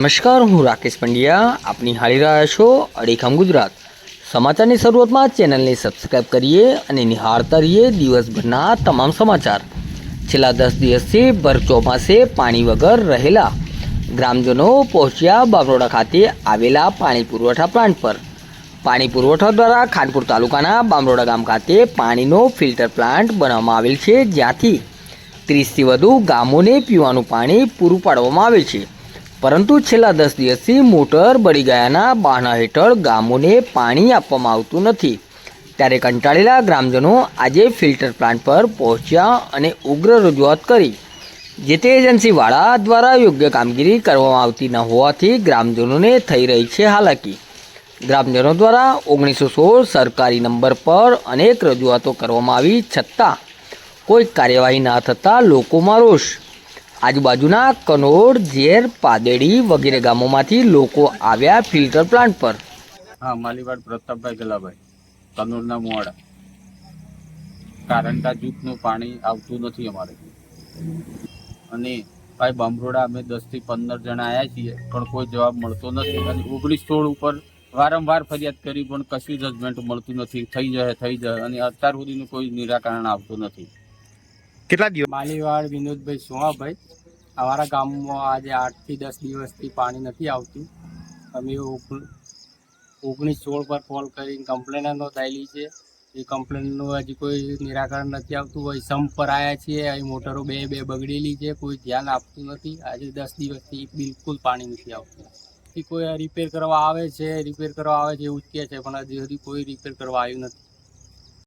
નમસ્કાર, હું રાકેશ પંડ્યા. આપની હાળી રહ્યા છો અડીખમ ગુજરાત. સમાચારની શરૂઆતમાં ચેનલને સબસ્ક્રાઇબ કરીએ અને નિહાળતા રહીએ દિવસભરના તમામ સમાચાર. છેલ્લા દસ દિવસથી ભર ચોમાસે પાણી વગર રહેલા ગ્રામજનો પહોંચ્યા બાબરોડા ખાતે આવેલા પાણી પુરવઠા પ્લાન્ટ પર. પાણી પુરવઠા દ્વારા ખાનપુર તાલુકાના બામરોડા ગામ ખાતે પાણીનો ફિલ્ટર પ્લાન્ટ બનાવવામાં આવેલ છે. જ્યાંથી ત્રીસથી વધુ ગામોને પીવાનું પાણી પૂરું પાડવામાં આવે છે. પરંતુ છેલ્લા દસ દિવસથી મોટર બળી ગયાના બહાના હેઠળ ગામોને પાણી આપવામાં આવતું નથી. ત્યારે કંટાળેલા ગ્રામજનો આજે ફિલ્ટર પ્લાન્ટ પર પહોંચ્યા અને ઉગ્ર રજૂઆત કરી. જે તે એજન્સીવાળા દ્વારા યોગ્ય કામગીરી કરવામાં આવતી ન હોવાથી ગ્રામજનોને થઈ રહી છે હાલાકી. ગ્રામજનો દ્વારા ઓગણીસો સોળ સરકારી નંબર પર અનેક રજૂઆતો કરવામાં આવી છતાં કોઈ કાર્યવાહી ના થતાં લોકોમાં રોષ. આજુબાજુના કનોડ ઝેર, પાદેડી વગેરે ગામોમાંથી લોકો આવ્યા ફિલ્ટર પ્લાન્ટ પર. હા માલીવાડ પ્રતાપભાઈ ગલાભાઈ, કનોરના મુવાડા કારંટા જૂથનું પાણી આવતું નથી અમારે. અને ભાઈ, બામરોડા અમે દસથી પંદર જણા આવ્યા છીએ, પણ કોઈ જવાબ મળતો નથી. અને ઓગણીસ સોળ ઉપર વારંવાર ફરિયાદ કરી, પણ કશું જજમેન્ટ મળતું નથી. થઈ જાય થઈ જાય. અને અત્યાર સુધીનું કોઈ નિરાકરણ આવતું નથી. કેટલા દિવસ? માલીવાડ, વિનોદભાઈ, સોહાભાઈ. અમારા ગામમાં આજે આઠથી દસ દિવસથી પાણી નથી આવતું. અમે ઓગ- ઓગણીસ સોળ પર કોલ કરીને કમ્પ્લેન નોંધાયેલી છે. એ કમ્પ્લેનનું હજી કોઈ નિરાકરણ નથી આવતું. હોય સંપ પર આવ્યા છીએ. અહીં મોટરો બે બે બગડેલી છે. કોઈ ધ્યાન આપતું નથી. આજે દસ દિવસથી બિલકુલ પાણી નથી આવતું. કોઈ રિપેર કરવા આવે છે રિપેર કરવા આવે છે એવું જ કહે છે, પણ હજી સુધી કોઈ રિપેર કરવા આવ્યું નથી.